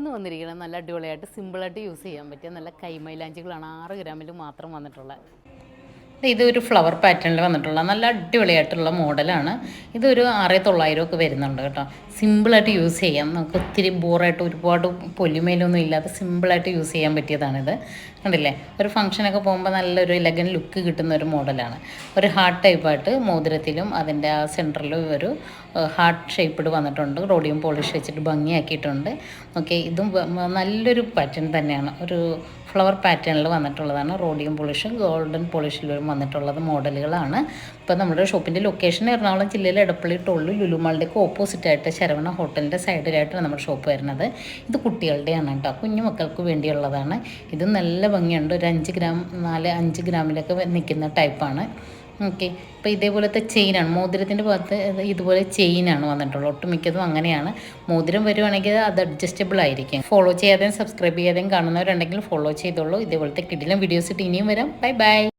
ഇന്ന് വന്നിരിക്കുന്നത് നല്ല അടിപൊളിയായിട്ട് സിമ്പിളായിട്ട് യൂസ് ചെയ്യാൻ പറ്റിയ നല്ല കൈമൈലാഞ്ചികളാണ്. ആറ് ഗ്രാമിൽ മാത്രം വന്നിട്ടുള്ളത്. ഇതൊരു ഫ്ലവർ പാറ്റേണിൽ വന്നിട്ടുള്ള നല്ല അടിപൊളിയായിട്ടുള്ള മോഡലാണ്. ഇതൊരു ആറ് തൊള്ളായിരം ഒക്കെ വരുന്നുണ്ട് കേട്ടോ. സിമ്പിളായിട്ട് യൂസ് ചെയ്യാം. നമുക്ക് ഒത്തിരി ബോറായിട്ട് ഒരുപാട് പൊലിമയിലൊന്നും ഇല്ലാതെ സിമ്പിളായിട്ട് യൂസ് ചെയ്യാൻ പറ്റിയതാണിത്. കണ്ടില്ലേ? ഒരു ഫംഗ്ഷനൊക്കെ പോകുമ്പോൾ നല്ലൊരു ഇലഗൻ ലുക്ക് കിട്ടുന്ന ഒരു മോഡലാണ്. ഒരു ഹാർട്ട് ടൈപ്പായിട്ട് മോതിരത്തിലും അതിന്റെ ആ സെന്ററിലും ഒരു ഹാർട്ട് ഷേപ്പ്ഡ് വന്നിട്ടുണ്ട്. റോഡിയം പോളിഷ് വെച്ചിട്ട് ഭംഗിയാക്കിയിട്ടുണ്ട്. ഓക്കെ ഇതും നല്ലൊരു പാറ്റേൺ തന്നെയാണ്. ഒരു ഫ്ലവർ പാറ്റേണിൽ വന്നിട്ടുള്ളതാണ്. റോഡിയം പോളിഷും ഗോൾഡൻ പോളിഷിലും വന്നിട്ടുള്ളത് മോഡലുകളാണ്. ഇപ്പോൾ നമ്മുടെ ഷോപ്പിന്റെ ലൊക്കേഷൻ എറണാകുളം ജില്ലയിൽ എടപ്പള്ളി ടോളിൽ ലുലുമാളിലേക്ക് ഓപ്പോസിറ്റായിട്ട് ശരവണ ഹോട്ടലിന്റെ സൈഡിലായിട്ടാണ് നമ്മുടെ ഷോപ്പ് വരുന്നത്. ഇത് കുട്ടികളുടെയാണ് കേട്ടോ. കുഞ്ഞു മക്കൾക്ക് വേണ്ടിയുള്ളതാണ്. ഇത് നല്ല ഭംഗിയുണ്ട്. ഒരു അഞ്ച് ഗ്രാം നാല് അഞ്ച് ഗ്രാമിലൊക്കെ നിൽക്കുന്ന ടൈപ്പാണ് ഓക്കെ ഇപ്പോൾ ഇതേപോലത്തെ ചെയിനാണ് മോതിരത്തിന്റെ ഭാഗത്ത് ഇതുപോലെ ചെയിനാണ് വന്നിട്ടുള്ളത്. ഒട്ടുമിക്കതും അങ്ങനെയാണ്. മോതിരം വരുവാണെങ്കിൽ അത് അഡ്ജസ്റ്റബിൾ ആയിരിക്കും. ഫോളോ ചെയ്യാതെയും സബ്സ്ക്രൈബ് ചെയ്യാതെയും കാണുന്നവരുണ്ടെങ്കിൽ ഫോളോ ചെയ്തോളൂ. ഇതേപോലത്തെ കിടിലം വീഡിയോസ് ഇട്ട് ഇനിയും വരാം. Bye bye